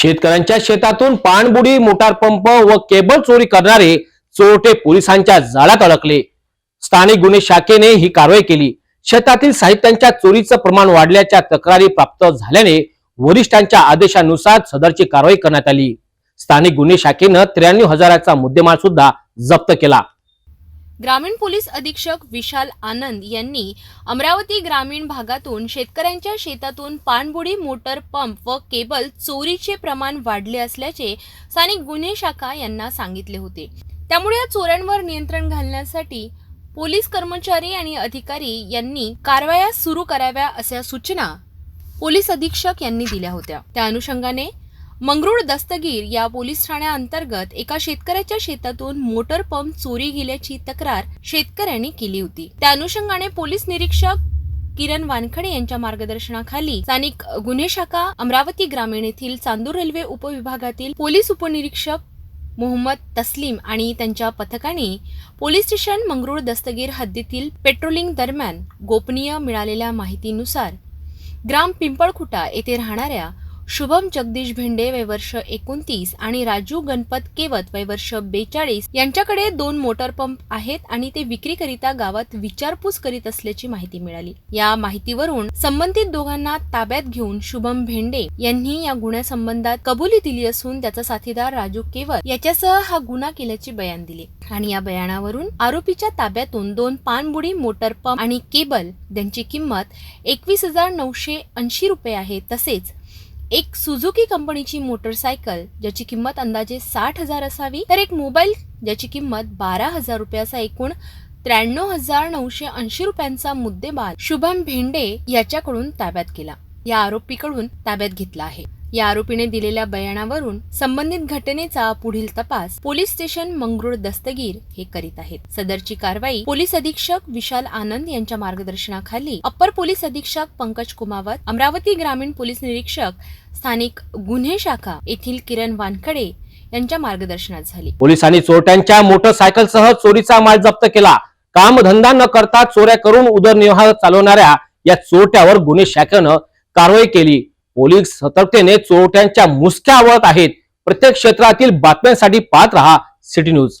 शेतकऱ्यांच्या शेतातून पाणबुडी मोटार पंप व केबल चोरी करणारे चोरटे पोलिसांच्या जाळ्यात अडकले. स्थानिक गुन्हे शाखेने ही कारवाई केली. शेतातील साहित्यांच्या चोरीचं प्रमाण वाढल्याच्या तक्रारी प्राप्त झाल्याने वरिष्ठांच्या आदेशानुसार सदरची कारवाई करण्यात आली. स्थानिक गुन्हे शाखेनं त्र्याण्णव हजाराचा मुद्देमाल सुद्धा जप्त केला. ग्रामीण पोलीस अधीक्षक विशाल आनंद यांनी अमरावती ग्रामीण भागातून शेतकऱ्यांच्या शेतातून पाणबुडी मोटर पंप व केबल चोरीचे प्रमाण वाढले असल्याचे स्थानिक गुन्हे शाखा यांना सांगितले होते. त्यामुळे या चोऱ्यांवर नियंत्रण घालण्यासाठी पोलीस कर्मचारी आणि अधिकारी यांनी कारवाया सुरू कराव्या अशा सूचना पोलीस अधीक्षक यांनी दिल्या होत्या. त्या अनुषंगाने मंगरुळ दस्तगीर या पोलीस ठाण्याअंतर्गत एका शेतकऱ्याच्या शेतातून मोटर पंप चोरी गेल्याची तक्रार शेतकऱ्यांनी केली होती. त्या अनुषंगाने पोलीस निरीक्षक किरण वानखडे यांच्या मार्गदर्शनाखाली स्थानिक गुन्हे शाखा अमरावती ग्रामीण येथील चांदूर रेल्वे उपविभागातील पोलीस उपनिरीक्षक मोहम्मद तस्लीम आणि त्यांच्या पथकाने पोलीस स्टेशन मंगरुळ दस्तगीर हद्दीतील पेट्रोलिंग दरम्यान गोपनीय मिळालेल्या माहितीनुसार ग्राम पिंपळखुटा येथे राहणाऱ्या शुभम जगदीश भेंडे वय वर्ष एकोणतीस आणि राजू गणपत केवत वय वर्ष बेचाळीस यांच्याकडे दोन मोटर पंप आहेत आणि ते विक्रीकरिता गावात विचारपूस करीत असल्याची माहिती मिळाली. या माहितीवरून संबंधित दोघांना ताब्यात घेऊन शुभम भेंडे यांनी या गुन्ह्यासंबंधात कबुली दिली असून त्याचा साथीदार राजू केवत याच्यासह हा गुन्हा केल्याचे बयान दिले. आणि या बयानावरून आरोपीच्या ताब्यातून दोन पाणबुडी मोटर पंप आणि केबल त्यांची किंमत एकवीस हजार नऊशे ऐंशी रुपये आहे तसेच एक सुझुकी कंपनीची मोटरसायकल ज्याची किंमत अंदाजे साठ हजार असावी तर एक मोबाईल ज्याची किंमत बारा हजार रुपये असा एकूण त्र्याण्णव हजार नऊशे ऐंशी रुपयांचा मुद्देमाल शुभम भेंडे याच्याकडून ताब्यात केला. या आरोपीकडून ताब्यात घेतला आहे. या आरोपीने दिलेल्या बयानावरून संबंधित घटनेचा पुढील तपास पोलीस स्टेशन मंगरुळ दस्तगीर हे करीत आहेत. सदरची कारवाई पोलीस अधीक्षक विशाल आनंद यांच्या मार्गदर्शनाखाली अप्पर पोलीस अधीक्षक पंकज कुमावत अमरावती ग्रामीण पोलीस निरीक्षक स्थानिक गुन्हे शाखा येथील किरण वानखडे यांच्या मार्गदर्शनात झाली. पोलिसांनी चोरट्यांच्या मोटरसायकलसह चोरीचा माल जप्त केला. कामधंदा न करता चोऱ्या करून उदरनिर्वाह चालवणाऱ्या या चोरट्यावर गुन्हे शाखेनं कारवाई केली. पोलीस सतर्कतेने चोरट्यांच्या मुसक्या आवळत आहेत. प्रत्येक क्षेत्रातील बातम्यांसाठी पाहत रहा सिटी न्यूज.